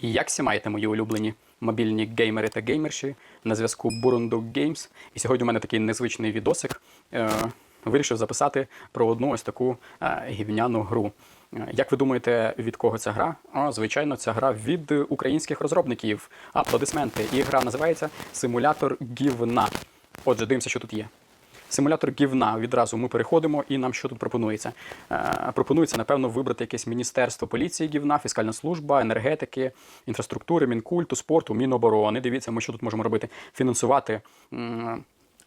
Як всі маєте мої улюблені мобільні геймери та геймерші на зв'язку Burunduk Games. І сьогодні у мене такий незвичний відосик. Е, вирішив записати про одну ось таку е, гівняну гру. Е, Як ви думаєте, від кого ця гра? О, звичайно, ця гра від українських розробників. Аплодисменти. І гра називається Симулятор гівна. Отже, дивимося, що тут є. Симулятор гівна. Відразу ми переходимо, і нам що тут пропонується? Е, пропонується, напевно, вибрати якесь міністерство поліції гівна, фіскальна служба, енергетики, інфраструктури, мінкульту, спорту, міноборони. Дивіться, ми що тут можемо робити? Фінансувати.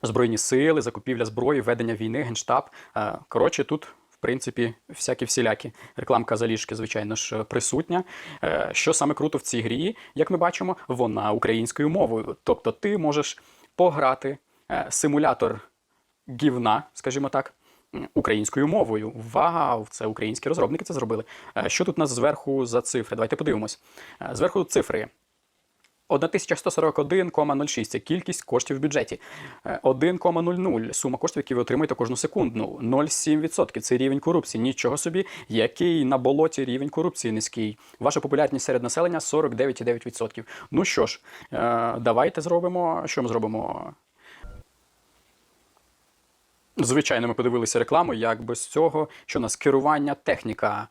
Збройні сили, закупівля зброї, ведення війни, генштаб. Е, Коротше, тут, в принципі, всякі всілякі. Рекламка заліжки, звичайно ж, присутня. Е, Що саме круто в цій грі, як ми бачимо, вона українською мовою. Тобто ти можеш пограти симулятор гівна, скажімо так, українською мовою. Вау! Це українські розробники це зробили. Е, Що тут у нас зверху за цифри? Давайте подивимось. Е, Зверху цифри. 1141,06 це кількість коштів в бюджеті. Е, 1,00 сума коштів, які ви отримуєте кожну секунду. 0,7% це рівень корупції. Нічого собі, який на болоті рівень корупції низький. Ваша популярність серед населення 49,9%. Ну що ж, е, давайте зробимо. Що ми зробимо? Звичайно, ми подивилися рекламу, як без цього, що у нас керування, техніка,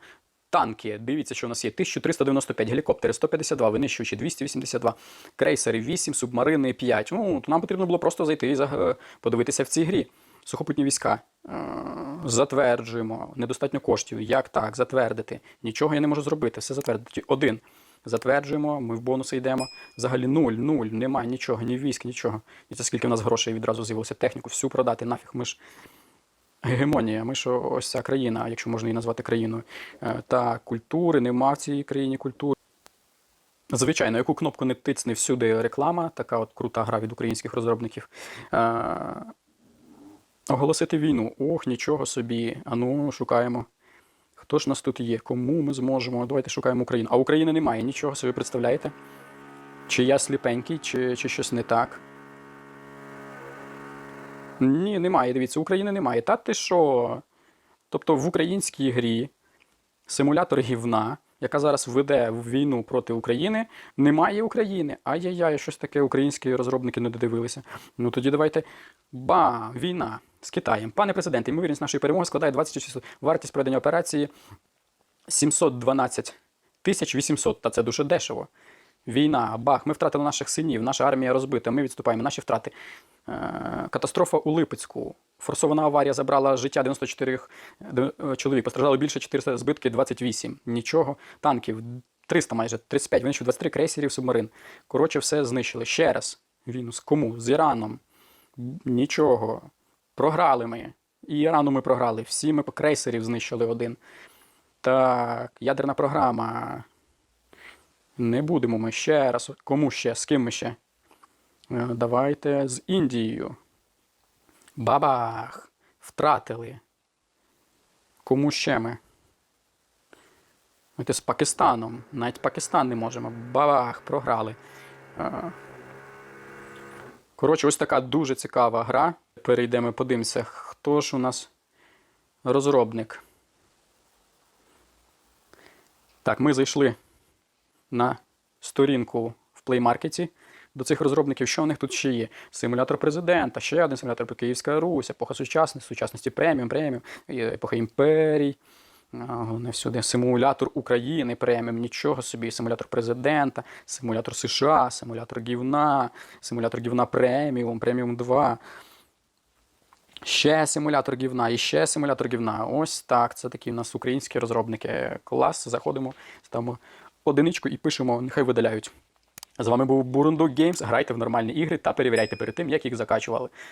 танки. Дивіться, що у нас є 1395 гелікоптери, 152, винищувачі 282, крейсери 8, субмарини 5. Ну, то нам потрібно було просто зайти і подивитися в цій грі. Сухопутні війська. Е, Затверджуємо. Недостатньо коштів. Як так? Затвердити. Нічого я не можу зробити. Все затвердити. Один. Затверджуємо, ми в бонуси йдемо. Взагалі нуль, нуль, немає нічого, ні військ, нічого. І це скільки в нас грошей відразу з'явилося техніку, всю продати, нафіг. Ми ж гегемонія, ми ж ось ця країна, якщо можна її назвати країною. Е, Та культури, нема в цій країні культури. Звичайно, яку кнопку не тицне всюди реклама, така от крута гра від українських розробників. Е, Оголосити війну. Ох, нічого собі. Ану, шукаємо. Хто ж нас тут є? Кому ми зможемо? Давайте шукаємо Україну. А України немає, нічого собі представляєте? Чи я сліпенький, чи, чи щось не так? Ні, немає. Дивіться, України немає. Та ти що? Тобто в українській грі симулятор гівна, яка зараз веде війну проти України, немає України. Ай-яй-яй, щось таке українські розробники не додивилися. Ну тоді давайте. Ба, війна з Китаєм. Пане президенте, ймовірність нашої перемоги складає 26 вартість проведення операції 712 тисяч 800. Та це дуже дешево. Війна, бах, ми втратили наших синів, наша армія розбита, ми відступаємо, наші втрати. Е, Катастрофа у Липецьку. Форсована аварія забрала життя 94 де- е, чоловік. Постраждало більше 400 збитки 28. Нічого. Танків 300 майже 35. Винищив 23 крейсерів субмарин. Коротше, все знищили. Ще раз. Війну з кому? З Іраном. Нічого. Програли ми. І Ірану ми програли. Всі ми крейсерів знищили один. Так, ядерна програма. Не будемо ми ще раз. Кому ще? З ким ми ще? Е, Давайте з Індією. Бабах! Втратили. Кому ще ми? З Пакистаном. Навіть Пакистан не можемо. Бабах! Програли. Е, Коротше, ось така дуже цікава гра. Перейдемо, подивимося, хто ж у нас розробник. Так, ми зайшли на сторінку в Play Market до цих розробників, що в них тут ще є? Симулятор президента, ще один симулятор Київська Русь, епоха сучасності, сучасності преміум, преміум, епоха імперій. Головне всюди симулятор України преміум, нічого собі, симулятор президента, симулятор США, симулятор гівна, симулятор гівна преміум, преміум 2. Ще симулятор гівна, і ще симулятор гівна. Ось так. Це такі в нас українські розробники. Клас. Заходимо, ставимо одиничку і пишемо, нехай видаляють. З вами був Бурундук Games. Грайте в нормальні ігри та перевіряйте перед тим, як їх закачували.